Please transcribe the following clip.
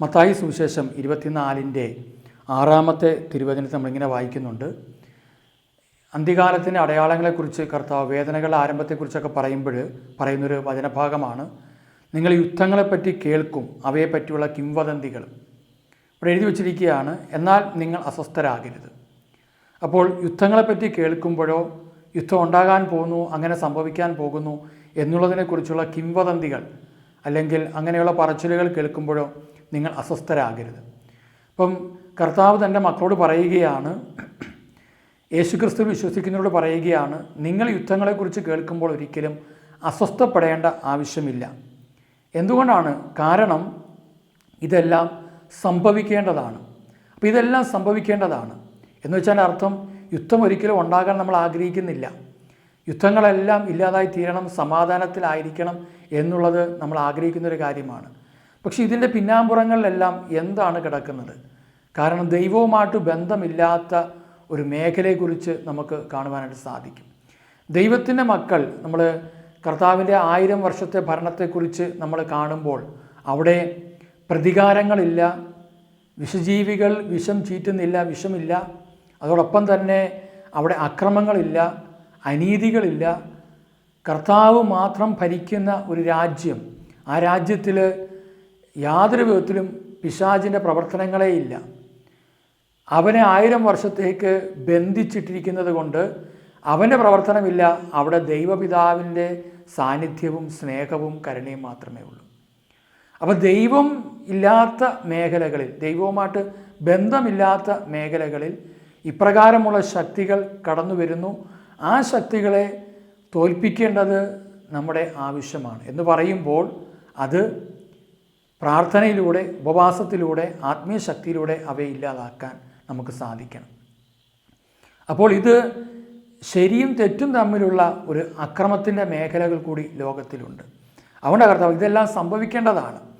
മത്തായി സുവിശേഷം ഇരുപത്തിനാലിന്റെ ആറാമത്തെ തിരുവചനത്തിൽ നമ്മളിങ്ങനെ വായിക്കുന്നുണ്ട്. അന്ത്യകാലത്തിന്റെ അടയാളങ്ങളെക്കുറിച്ച് കർത്താവ് വേദനകളുടെ ആരംഭത്തെക്കുറിച്ചൊക്കെ പറയുമ്പോൾ പറയുന്നൊരു വചനഭാഗമാണ്. നിങ്ങൾ യുദ്ധങ്ങളെപ്പറ്റി കേൾക്കും അവയെപ്പറ്റിയുള്ള കിംവദന്തികൾ. ഇവിടെ എഴുതി വച്ചിരിക്കുകയാണ് എന്നാൽ നിങ്ങൾ അസ്വസ്ഥരാകരുത്. അപ്പോൾ യുദ്ധങ്ങളെപ്പറ്റി കേൾക്കുമ്പോഴോ യുദ്ധം ഉണ്ടാകാൻ പോകുന്നു അങ്ങനെ സംഭവിക്കാൻ പോകുന്നു എന്നുള്ളതിനെക്കുറിച്ചുള്ള കിംവദന്തികൾ അല്ലെങ്കിൽ അങ്ങനെയുള്ള പറച്ചിലുകൾ കേൾക്കുമ്പോഴോ നിങ്ങൾ അസ്വസ്ഥരാകരുത്. അപ്പം കർത്താവ് തന്റെ മക്കളോട് പറയുകയാണ് യേശുക്രിസ്തു വിശ്വസിക്കുന്നവരോട് പറയുകയാണ് നിങ്ങൾ യുദ്ധങ്ങളെക്കുറിച്ച് കേൾക്കുമ്പോൾ ഒരിക്കലും അസ്വസ്ഥപ്പെടേണ്ട ആവശ്യമില്ല. എന്തുകൊണ്ടാണ്? കാരണം ഇതെല്ലാം സംഭവിക്കേണ്ടതാണ്. അപ്പോൾ ഇതെല്ലാം സംഭവിക്കേണ്ടതാണ്. എന്ന് വെച്ചാൽ അർത്ഥം യുദ്ധം ഒരിക്കലും ഉണ്ടാകാൻ നമ്മൾ ആഗ്രഹിക്കുന്നില്ല. യുദ്ധങ്ങളെല്ലാം ഇല്ലാതായി തീരണം സമാധാനത്തിലായിരിക്കണം എന്നുള്ളത് നമ്മൾ ആഗ്രഹിക്കുന്ന ഒരു കാര്യമാണ്. പക്ഷേ ഇതിന്റെ പിന്നാമ്പുറങ്ങളിലെല്ലാം എന്താണ് കിടക്കുന്നത്? കാരണം ദൈവവുമായിട്ട് ബന്ധമില്ലാത്ത ഒരു മേഖലയെക്കുറിച്ച് നമുക്ക് കാണുവാനായിട്ട് സാധിക്കും. ദൈവത്തിന്റെ മക്കൾ നമ്മൾ കർത്താവിന്റെ ആയിരം വർഷത്തെ ഭരണത്തെക്കുറിച്ച് നമ്മൾ കാണുമ്പോൾ അവിടെ പ്രതികാരങ്ങളില്ല വിഷജീവികൾ വിഷം ചീറ്റുന്നില്ല വിഷമില്ല. അതോടൊപ്പം തന്നെ അവിടെ അക്രമങ്ങളില്ല അനീതികളില്ല. കർത്താവ് മാത്രം ഭരിക്കുന്ന ഒരു രാജ്യം ആ രാജ്യത്തിൽ യാതൊരു വിധത്തിലും പിശാചിന്റെ പ്രവർത്തനങ്ങളേ ഇല്ല. അവനെ ആയിരം വർഷത്തേക്ക് ബന്ധിച്ചിട്ടിരിക്കുന്നത് കൊണ്ട് അവന്റെ പ്രവർത്തനമില്ല അവിടെ ദൈവപിതാവിന്റെ സാന്നിധ്യവും സ്നേഹവും കരുണയും മാത്രമേ ഉള്ളൂ. അപ്പോൾ ദൈവം ഇല്ലാത്ത മേഖലകളിൽ ദൈവവുമായിട്ട് ബന്ധമില്ലാത്ത മേഖലകളിൽ ഇപ്രകാരമുള്ള ശക്തികൾ കടന്നു വരുന്നു. ആ ശക്തികളെ തോൽപ്പിക്കേണ്ടത് നമ്മുടെ ആവശ്യമാണ് എന്ന് പറയുമ്പോൾ അത് പ്രാർത്ഥനയിലൂടെ ഉപവാസത്തിലൂടെ ആത്മീയ ശക്തിയിലൂടെ അവയെ ഇല്ലാതാക്കാൻ നമുക്ക് സാധിക്കണം. അപ്പോൾ ഇത് ശരിയും തെറ്റും തമ്മിലുള്ള ഒരു അക്രമത്തിന്റെ മേഖലകൾ കൂടി ലോകത്തിലുണ്ട്. അതുകൊണ്ട് കർത്താവ് ഇതെല്ലാം സംഭവിക്കേണ്ടതാണ്.